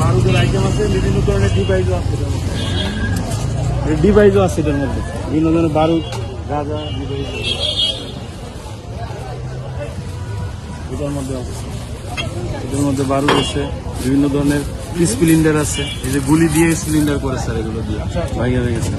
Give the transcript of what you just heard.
বারুদের item আছে, বিভিন্ন ধরনের আছে ডিভাইসও আছে এটার মধ্যে। বিভিন্ন ধরনের বারুদ, গাঁজা ডিভাইস এটার মধ্যে আছে এটার মধ্যে বারুদ আছে, বিভিন্ন ধরনের সিলিন্ডার আছে। এই যে গুলি দিয়ে স্প্লিন্ডার করে স্যার এগুলো দিয়ে। ভাইয়া হয়ে গেছে।